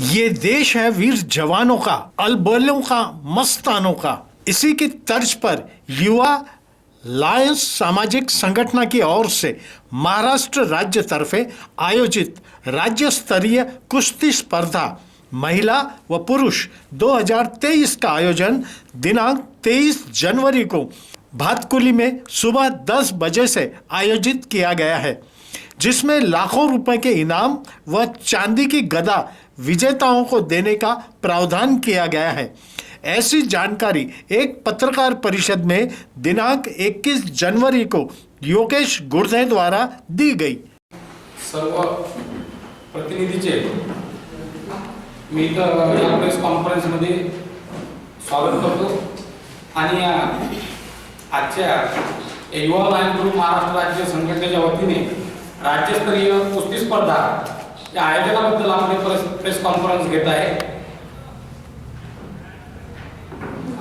ये देश है वीर जवानों का अलबलों का मस्तानों का। इसी की तर्ज पर युवा लायंस सामाजिक संगठन की ओर से महाराष्ट्र राज्य तरफे आयोजित राज्य स्तरीय कुश्ती स्पर्धा महिला व पुरुष 2023 का आयोजन दिनांक 23 जनवरी को भातकुली में सुबह 10 बजे से आयोजित किया गया है जिसमें लाखों रुपए के इनाम व चांदी की गदा विजेताओं को देने का प्रावधान किया गया है। ऐसी जानकारी एक पत्रकार परिषद में दिनांक 21 जनवरी को योगेश गुर्दे द्वारा दी गई। सर्व प्रतिनिधीचे मी इथं या प्रेस कॉन्फरन्समध्ये स्वागत करतो. आजच्या युवा लाईन ग्रुप महाराष्ट्र राज्य संघटनेच्या वतीने राज्यस्तरीय कुस्ती स्पर्धा या आयोजनाबद्दल आपली प्रेस कॉन्फरन्स घेत आहे.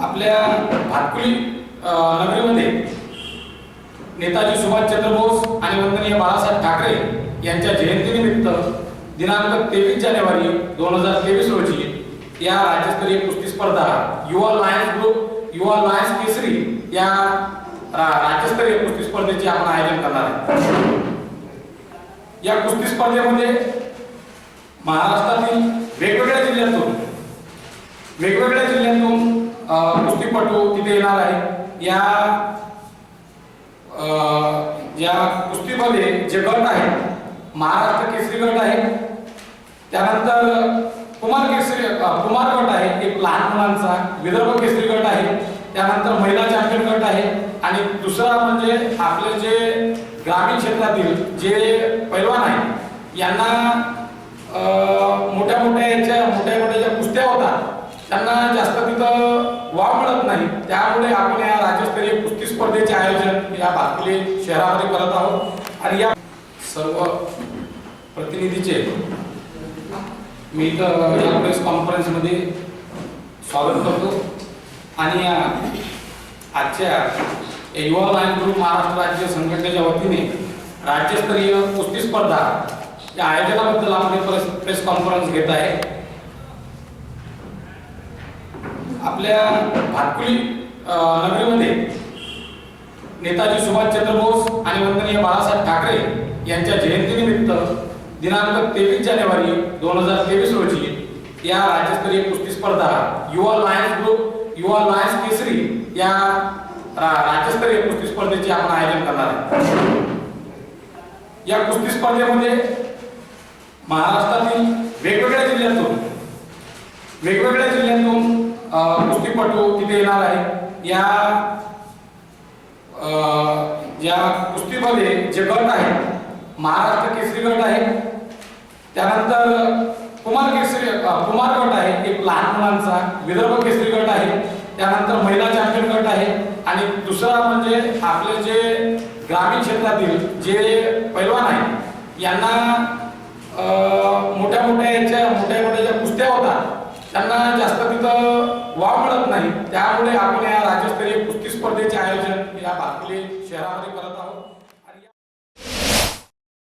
आपल्या भातकुली नगरीमध्ये नेताजी सुभाषचंद्र बोस आणि वंदनीय बाळासाहेब ठाकरे यांच्या जयंतीनिमित्त दिनांक तेवीस जानेवारी दोन हजार तेवीस रोजी या राज्यस्तरीय कुस्ती स्पर्धा Yuva Lions group Yuva Lions Kesari या राज्यस्तरीय कुस्ती स्पर्धेचे आपण आयोजन करणार आहे. या कुस्ती स्पर्धेमध्ये महाराष्ट्रातील वेगवेगळ्या जिल्ह्यातून वेगवेगळ्या जिल्ह्यातून कुस्तीपटू तिथे येणार आहे या या कुस्तीमध्ये जे गट आहेत महाराष्ट्र केसरी गट आहे. त्यानंतर कुमार केसरी कुमार गट आहे एक लहान मुलांचा विदर्भ केसरी गट आहे. त्यानंतर महिला चॅम्पियन गट आहे. आणि दुसरा म्हणजे आपले जे ग्रामीण क्षेत्रातील जे पैलवान आहेत यांना मोठ्या मोठ्या याच्या मोठ्या मोठ्या ज्या कुस्त्या होतात त्यांना जास्त तिथं वाव मिळत नाही. त्यामुळे आपण या राज्यस्तरीय कुस्ती स्पर्धेचे आयोजन या भातकुली शहरामध्ये करत आहोत. आणि या सर्व प्रतिनिधीचे मी इथं या प्रेस कॉन्फरन्समध्ये स्वागत करतो. आणि या आजच्या युवा लाईन ग्रुप महाराष्ट्र राज्य संघटनेच्या वतीने राज्यस्तरीय कुस्ती स्पर्धा या आयोजनाबद्दल आपण प्रेस कॉन्फरन्स घेत आहे. आपल्या भातकुली नगरीमध्ये नेताजी सुभाषचंद्र बोस आणि वंदनीय बाळासाहेब ठाकरे यांच्या जयंतीनिमित्त दिनांक तेवीस जानेवारी दोन हजार तेवीस रोजी या राज्यस्तरीय कुस्ती स्पर्धा Yuva Lions group Yuva Lions Kesari या रा- राज्यस्तरीय कुस्ती स्पर्धेचे आपण आयोजन करणार आहे या कुस्ती स्पर्धेमध्ये महाराष्ट्रातील वेगवेगळ्या जिल्ह्यातून वेगवेगळ्या जिल्ह्यातून कुस्तीपटू तिथे येणार आहे या या कुस्तीमध्ये जे गट आहेत महाराष्ट्र केसरी गट आहे. त्यानंतर कुमार केसरी कुमार गट आहे एक लहान मुलांचा विदर्भ केसरी गट आहे. त्यानंतर महिला चॅम्पियन गट आहे. आणि दुसरा म्हणजे आपले जे ग्रामीण क्षेत्रातील जे पैलवान आहेत यांना अ, मोठ्या मोठ्या याच्या मोठ्या मोठ्या ज्या कुस्त्या होतात त्यांना जास्त तिथं वाव मिळत